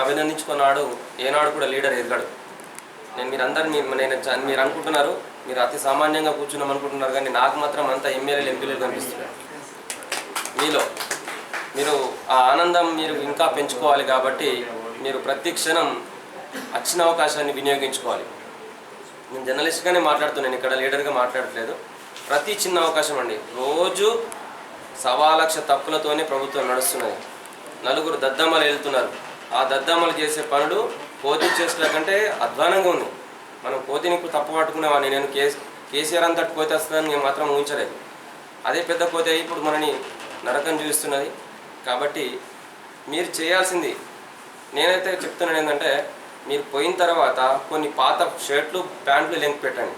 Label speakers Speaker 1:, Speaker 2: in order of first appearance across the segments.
Speaker 1: అభినందించుకున్నాడు. ఏనాడు కూడా లీడర్ ఎదగడు. నేను మీరందరూ నేను మీరు అనుకుంటున్నారు మీరు అతి సామాన్యంగా కూర్చున్నాం అనుకుంటున్నారు కానీ నాకు మాత్రం అంత ఎమ్మెల్యేలు ఎంపీలు కనిపిస్తున్నారు. మీలో మీరు ఆ ఆనందం మీరు ఇంకా పెంచుకోవాలి కాబట్టి మీరు ప్రతి క్షణం వచ్చిన అవకాశాన్ని వినియోగించుకోవాలి. నేను జర్నలిస్ట్గానే మాట్లాడుతున్నాను ఇక్కడ లీడర్గా మాట్లాడట్లేదు. ప్రతి చిన్న అవకాశం అండి. రోజు సవా లక్ష తప్పులతోనే ప్రభుత్వం నడుస్తున్నది. నలుగురు దద్దమ్మలు వెళ్తున్నారు. ఆ దద్దమ్మలు చేసే పనులు కోతి చేసిన కంటే అధ్వానంగా ఉంది. మనం కోతిని ఇప్పుడు తప్పు పట్టుకునేవాడిని. నేను కేస్ కేసీఆర్ అంతటి కోతి వస్తుందని నేను మాత్రం ఊహించలేదు. అదే పెద్ద కోతి అయి ఇప్పుడు మనని నరకం చూపిస్తున్నది. కాబట్టి మీరు చేయాల్సింది నేనైతే చెప్తున్నాను ఏంటంటే మీరు పోయిన తర్వాత కొన్ని పాత షర్ట్లు ప్యాంట్లు లింక్ పెట్టండి.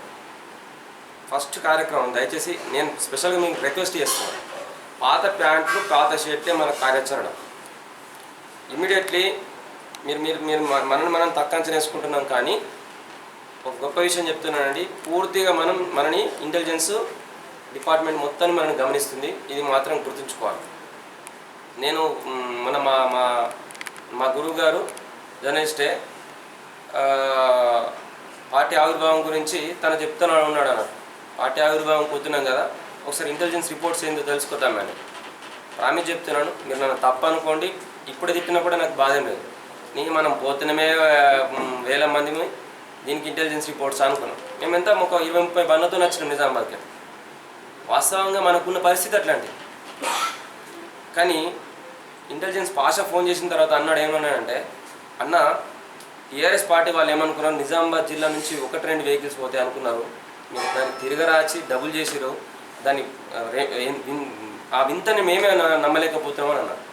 Speaker 1: ఫస్ట్ కార్యక్రమం దయచేసి నేను స్పెషల్గా మీకు రిక్వెస్ట్ చేస్తున్నాను. పాత ప్యాంట్లు పాత షర్ట్లే మన కార్యాచరణ. ఇమీడియట్లీ మీరు మీరు మీరు మనల్ని మనం తక్కువ వేసుకుంటున్నాం కానీ ఒక గొప్ప విషయం చెప్తున్నానండి. పూర్తిగా మనం మనని ఇంటెలిజెన్స్ డిపార్ట్మెంట్ మొత్తాన్ని మనల్ని గమనిస్తుంది. ఇది మాత్రం గుర్తుంచుకోవాలి. నేను మన మా మా మా గురువు గారు జర్నలిస్టే పార్టీ ఆవిర్భావం గురించి తను చెప్తూనే ఉన్నాడు అన్నాడు. పార్టీ ఆవిర్భావం కూతున్నాం కదా ఒకసారి ఇంటెలిజెన్స్ రిపోర్ట్స్ ఏందో తెలుసుకుందామని ప్రామిస్ చెప్తున్నాను మీరు నన్ను తప్పనుకోండి. ఇప్పుడు తిట్టినా కూడా నాకు బాధ లేదు. నీ మనం పోతున్నమే వేల మంది దీనికి ఇంటెలిజెన్స్ రిపోర్ట్స్ అనుకున్నాం. మేము ఎంత ఒక ఇరవై ముప్పై బండ్లతో నచ్చినాం నిజామాబాద్కి. వాస్తవంగా మనకున్న పరిస్థితి అట్లాంటిది కానీ ఇంటెలిజెన్స్ పాషా ఫోన్ చేసిన తర్వాత అన్నాడు ఏమన్నాడంటే అన్న టీఆర్ఎస్ పార్టీ వాళ్ళు ఏమనుకున్నారు? నిజామాబాద్ జిల్లా నుంచి ఒకటి రెండు వెహికల్స్ పోతాయి అనుకున్నారు. మీరు దాన్ని తిరగరాచి డబుల్ చేసిరు దాన్ని ఆ, రే- ఆ వింతని మేమే న- అన్నారు.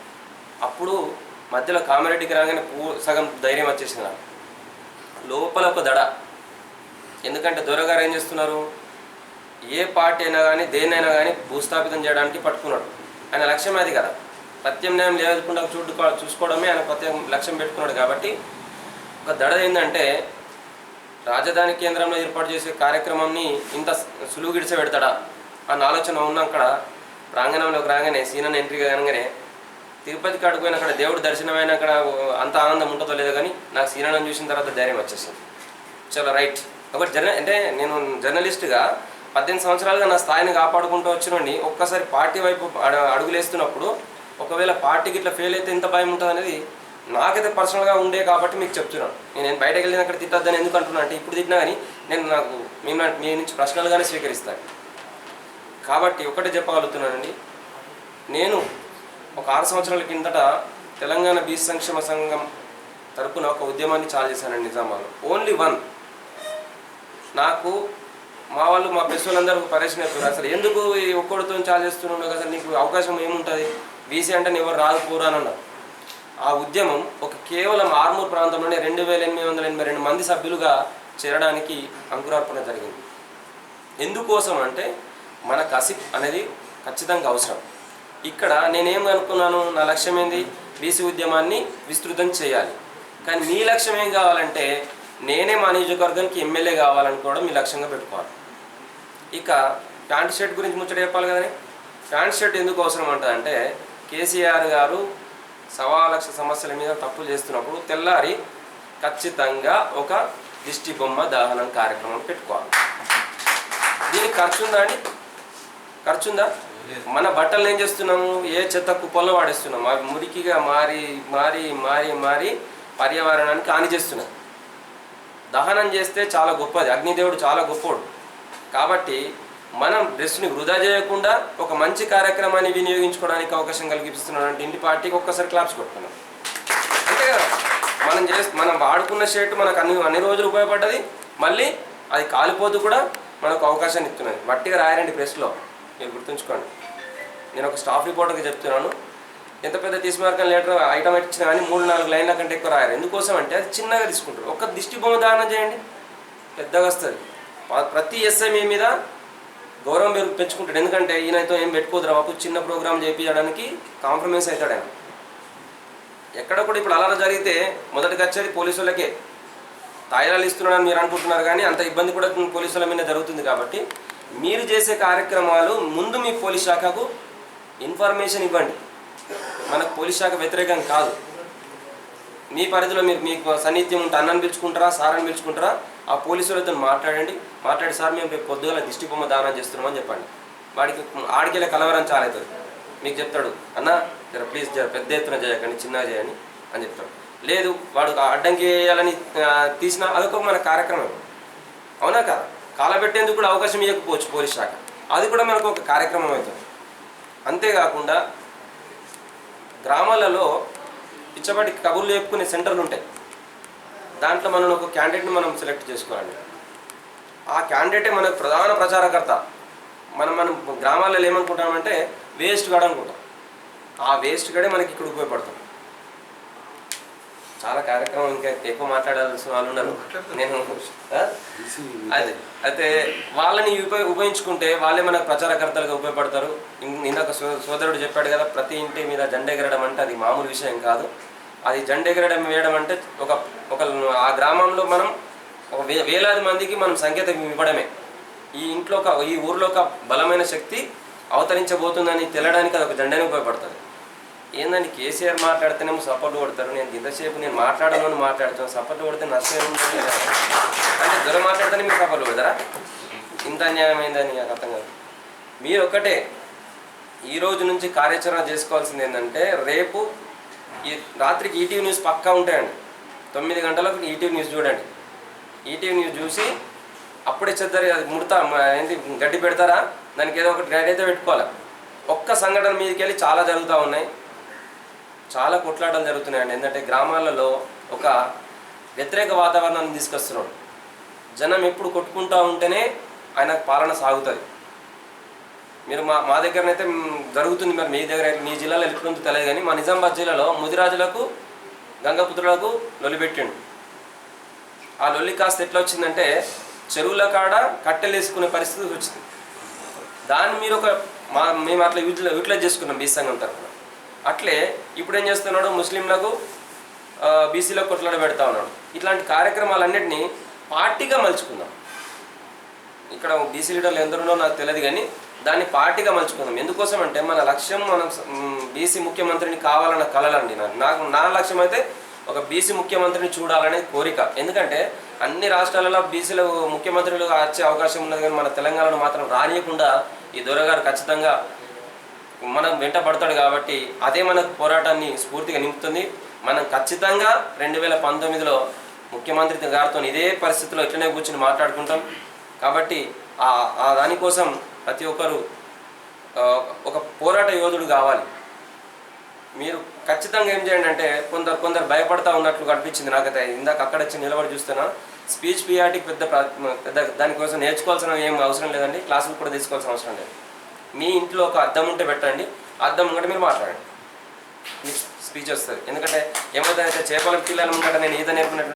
Speaker 1: అప్పుడు మధ్యలో కామారెడ్డికి రాగానే పూ సగం ధైర్యం వచ్చేసింది నాకు. లోపల ఒక దడ. ఎందుకంటే దొరగారు ఏం చేస్తున్నారు? ఏ పార్టీ అయినా కానీ దేన్నైనా కానీ భూస్థాపితం చేయడానికి పట్టుకున్నాడు. ఆయన లక్ష్యం అది కదా. ప్రత్యామ్నాయం లేకుండా చూడు చూసుకోవడమే ఆయన ప్రత్యేక లక్ష్యం పెట్టుకున్నాడు కాబట్టి ఒక దడ ఏంటంటే రాజధాని కేంద్రంలో ఏర్పాటు చేసే కార్యక్రమాన్ని ఇంత సులువు గిడిచబెడతాడా అన్న ఆలోచన ఉన్న అక్కడ ప్రాంగణంలోకి రాగానే సీనన్ ఎంట్రీ కాగానే తిరుపతి కాడికి అక్కడ దేవుడు దర్శనమైన అక్కడ అంత ఆనందం ఉంటుందో లేదో కానీ నాకు సీనను చూసిన తర్వాత ధైర్యం వచ్చేసింది. చాలా రైట్. ఒకటి జర్న అంటే నేను జర్నలిస్ట్గా పద్దెనిమిది సంవత్సరాలుగా నా స్థాయిని కాపాడుకుంటూ వచ్చినండి ఒక్కసారి పార్టీ వైపు అడుగులేస్తున్నప్పుడు ఒకవేళ పార్టీకి ఇట్లా ఫెయిల్ అయితే ఎంత భయం ఉంటుంది అనేది నాకైతే పర్సనల్గా ఉండే కాబట్టి మీకు చెప్తున్నాను. నేను బయటకు వెళ్ళిన అక్కడ తిట్టద్దని ఎందుకు అంటున్నాను అంటే ఇప్పుడు తిట్టినా కానీ నేను నాకు మేము మీ నుంచి ప్రశ్నలుగానే స్వీకరిస్తాను. కాబట్టి ఒకటే చెప్పగలుగుతున్నానండి. నేను ఒక ఆరు సంవత్సరాల కిందట తెలంగాణ బీసీ సంక్షేమ సంఘం తరపున ఒక ఉద్యమాన్ని చాలు చేశానండి నిజామాలో ఓన్లీ వన్ నాకు మా వాళ్ళు మా ప్రెస్ వాళ్ళందరూ పరేషన్ అయిపోయారు అసలు ఎందుకు ఈ ఒక్కడితో చాలు చేస్తున్నావు? అసలు నీకు అవకాశం ఏముంటుంది? బీసీ అంటే నేను ఎవరు రాదు పోరా అని ఆ ఉద్యమం ఒక కేవలం ఆర్మూర్ ప్రాంతంలోనే రెండు వేల ఎనిమిది వందల ఎనభై రెండు మంది సభ్యులుగా చేరడానికి అంకురార్పణ జరిగింది. ఎందుకోసం అంటే మన కసిప్ అనేది ఖచ్చితంగా అవసరం. ఇక్కడ నేనేం అనుకున్నాను? నా లక్ష్యం ఏంది బీసీ ఉద్యమాన్ని విస్తృతం చేయాలి. కానీ మీ లక్ష్యం ఏం కావాలంటే నేనే మా నియోజకవర్గానికి ఎమ్మెల్యే కావాలనుకోవడం మీ లక్ష్యంగా పెట్టుకోవాలి. ఇక ప్యాంట్ షర్ట్ గురించి ముచ్చట చెప్పాలి కదా ప్యాంట్ షర్ట్ ఎందుకు అవసరం అంటే కేసీఆర్ గారు సవా లక్ష సమస్యల మీద తప్పులు చేస్తున్నప్పుడు తెల్లారి ఖచ్చితంగా ఒక దిష్టి బొమ్మ దహనం కార్యక్రమం పెట్టుకోవాలి. దీనికి ఖర్చు ఉందా అండి? ఖర్చు ఉందా మన బట్టలు ఏం చేస్తున్నాము ఏ చెత్త కుప్పల్లో వాడేస్తున్నాం? అవి మురికిగా మారి మారి మారి మారి పర్యావరణానికి హాని చేస్తున్నాం దహనం చేస్తే చాలా గొప్పది. అగ్నిదేవుడు చాలా గొప్పోడు. కాబట్టి మనం డ్రెస్ని వృధా చేయకుండా ఒక మంచి కార్యక్రమాన్ని వినియోగించుకోవడానికి అవకాశం కల్పిస్తున్నాడు అంటే ఇంటి పార్టీకి ఒక్కసారి క్లాప్స్ కొట్టుకున్నాం అంతే కదా? మనం చేస్తే మనం వాడుకున్న షర్ట్ మనకు అన్ని అన్ని రోజులు ఉపయోగపడ్డది. మళ్ళీ అది కాలిపోతూ కూడా మనకు అవకాశాన్ని ఇస్తున్నది మట్టిగా రాయరండి ప్రెస్లో. మీరు గుర్తుంచుకోండి. నేను ఒక స్టాఫ్ రిపోర్టర్కి చెప్తున్నాను. ఎంత పెద్ద తీసుమార్కం లెటర్ ఐటమ్ ఇచ్చినా కానీ మూడు నాలుగు లైన్ల కంటే ఎక్కువ రాయరు. ఎందుకోసం అంటే అది చిన్నగా తీసుకుంటారు. ఒక దిష్టి బొమ్మ దానం చేయండి. పెద్దగా వస్తుంది. ప్రతి ప్రతి మీ మీద గౌరవం పెరుగు పెంచుకుంటాడు. ఎందుకంటే ఈయనతో ఏం పెట్టుకోదురా బాబు? చిన్న ప్రోగ్రామ్ చేయించడానికి కాంప్రమైజ్ అవుతాడు ఆయన. ఎక్కడ కూడా ఇప్పుడు అలా జరిగితే మొదటికి వచ్చేది పోలీసు వాళ్ళకే. తాయిలాలు ఇస్తున్నాడని మీరు అనుకుంటున్నారు కానీ అంత ఇబ్బంది కూడా పోలీసుల మీద జరుగుతుంది కాబట్టి మీరు చేసే కార్యక్రమాలు ముందు మీ పోలీస్ శాఖకు ఇన్ఫర్మేషన్ ఇవ్వండి. మనకు పోలీస్ శాఖ వ్యతిరేకం కాదు. మీ పరిధిలో మీరు మీకు సన్నిహిత్యం ఉంటే అన్నని పిలుచుకుంటారా సార్ అని పిలుచుకుంటారా ఆ పోలీసులతో మాట్లాడండి. మాట్లాడి సార్ మేము రేపు పొద్దుగల దిష్టి బొమ్మ దానం చేస్తున్నామని చెప్పండి. వాడికి ఆడికెళ్ళే కలవరం చాలవుతుంది మీకు చెప్తాడు అన్న జర ప్లీజ్ జర పెద్ద ఎత్తున చేయకండి చిన్నగా చేయని అని చెప్తాడు. లేదు వాడు అడ్డంకి వేయాలని తీసిన అదొక మన కార్యక్రమం. అవునా కదా? కాలబెట్టేందుకు కూడా అవకాశం ఇవ్వకపోవచ్చు పోలీస్ శాఖ. అది కూడా మనకు ఒక కార్యక్రమం అవుతుంది. అంతేకాకుండా గ్రామాలలో పిచ్చబడి కబుర్లు చెప్పుకునే సెంటర్లు ఉంటాయి. దాంట్లో మనం ఒక క్యాండిడేట్ని మనం సెలెక్ట్ చేసుకోవాలి. ఆ క్యాండిడేటే మనకు ప్రధాన ప్రచారకర్త. మనం మనం గ్రామాలలో ఏమనుకుంటామంటే వేస్ట్ గడ అనుకుంటాం. ఆ వేస్ట్ గడే మనకి ఇక్కడ ఉపయోగపడుతుంది చాలా కార్యక్రమం ఇంకా ఎక్కువ మాట్లాడాల్సిన వాళ్ళు ఉన్నారు. నేను? అదే అయితే వాళ్ళని ఉపయోగ ఉపయోగించుకుంటే వాళ్ళే మనకు ప్రచారకర్తలుగా ఉపయోగపడతారు. ఇందాక సో- సోదరుడు చెప్పాడు కదా ప్రతి ఇంటి మీద జెండా ఎగరడం అంటే అది మామూలు విషయం కాదు. అది జెండా ఎగరడం వేయడం అంటే ఒక ఒక ఆ గ్రామంలో మనం ఒక వే వేలాది మందికి మనం సంకేతం ఇవ్వడమే. ఈ ఇంట్లో ఒక ఈ ఊర్లో ఒక బలమైన శక్తి అవతరించబోతుందని తెలడానికి అది ఒక జెండాని ఉపయోగపడుతుంది. ఏందని కేసీఆర్ మాట్లాడితేనేమో సపోర్ట్ కొడతారు. నేను ఇంతసేపు నేను మాట్లాడాలని మాట్లాడుతాను సపోర్ట్ కొడితే నష్టం అంటే దొర మాట్లాడితేనే మీరు సపోర్ట్ కొడతారా? ఇంత అన్యాయమైందని నాకు అర్థం కాదు. మీరు ఒక్కటే. ఈ రోజు నుంచి కార్యాచరణ చేసుకోవాల్సింది ఏంటంటే రేపు ఈ రాత్రికి ఈటీవీ న్యూస్ పక్కా ఉంటాయండి. తొమ్మిది గంటలకు ఈటీవీ న్యూస్ చూడండి. ఈటీవీ న్యూస్ చూసి అప్పుడే చెద్దరు అది ముడతా ఏంటి గడ్డి పెడతారా? దానికి ఏదో ఒకటి గడ్డి అయితే పెట్టుకోవాలి? ఒక్క సంఘటన మీదకి వెళ్ళి చాలా జరుగుతూ ఉన్నాయి. చాలా కొట్లాటలు జరుగుతున్నాయండి. ఎందుకంటే గ్రామాలలో ఒక వ్యతిరేక వాతావరణాన్ని తీసుకొస్తున్నాడు. జనం ఎప్పుడు కొట్టుకుంటూ ఉంటేనే ఆయన పాలన సాగుతుంది. మీరు మా మా దగ్గరనైతే జరుగుతుంది మరి మీ దగ్గర మీ జిల్లాలో ఎట్లుందో తెలియదు కానీ మా నిజామాబాద్ జిల్లాలో ముదిరాజులకు గంగపుత్రులకు లొలిపెట్టిండు ఆ లొల్లి కాస్త ఎట్లా వచ్చిందంటే చెరువుల కాడ కట్టెలు వేసుకునే పరిస్థితి వచ్చింది. దాన్ని మీరు ఒక మా మేము అట్లా యూటిలైజ్ యూటిలైజ్ చేసుకున్నాం బీ సంఘం తరఫున అట్లే ఇప్పుడు ఏం చేస్తున్నాడు? ముస్లింలకు బీసీలకు కొట్లాడ పెడతా ఉన్నాడు. ఇట్లాంటి కార్యక్రమాలన్నింటినీ పార్టీగా మలుచుకుందాం. ఇక్కడ బీసీ లీడర్లు ఎందరునో నాకు తెలియదు కానీ దాన్ని పార్టీగా మలుచుకుందాం. ఎందుకోసం అంటే మన లక్ష్యం మనం బీసీ ముఖ్యమంత్రిని కావాలన్న కలలండి నాకు నాకు నా లక్ష్యం అయితే ఒక బీసీ ముఖ్యమంత్రిని చూడాలనే కోరిక. ఎందుకంటే అన్ని రాష్ట్రాలలో బీసీలు ముఖ్యమంత్రులు వచ్చే అవకాశం ఉన్నది కానీ మన తెలంగాణలో మాత్రం రానియకుండా ఈ దొరగారు ఖచ్చితంగా మనం వెంట పడతాడు కాబట్టి అదే మనకు పోరాటాన్ని స్ఫూర్తిగా నింపుతుంది. మనం ఖచ్చితంగా రెండు వేల పంతొమ్మిదిలో ముఖ్యమంత్రి గారితో ఇదే పరిస్థితిలో ఇట్లనే కూర్చుని మాట్లాడుకుంటాం. కాబట్టి ఆ దానికోసం ప్రతి ఒక్కరు ఒక పోరాట యోధుడు కావాలి. మీరు ఖచ్చితంగా ఏం చేయండి అంటే కొందరు కొందరు భయపడతా ఉన్నట్లు కనిపించింది నాకైతే. ఇందాక అక్కడ వచ్చి నిలబడి చూస్తున్నా. స్పీచ్ పియాటిక్ పెద్ద పెద్ద దానికోసం నేర్చుకోవాల్సిన ఏం అవసరం లేదండి. క్లాసులు కూడా తీసుకోవాల్సిన అవసరం లేదు. మీ ఇంట్లో ఒక అద్దం ఉంటే పెట్టండి. అద్దం ముంగట మీరు మాట్లాడండి. మీకు స్పీచ్ వస్తుంది. ఎందుకంటే ఏమైతే చేపల పిల్లలు ముంగట నేను ఈత నేర్పినట్టు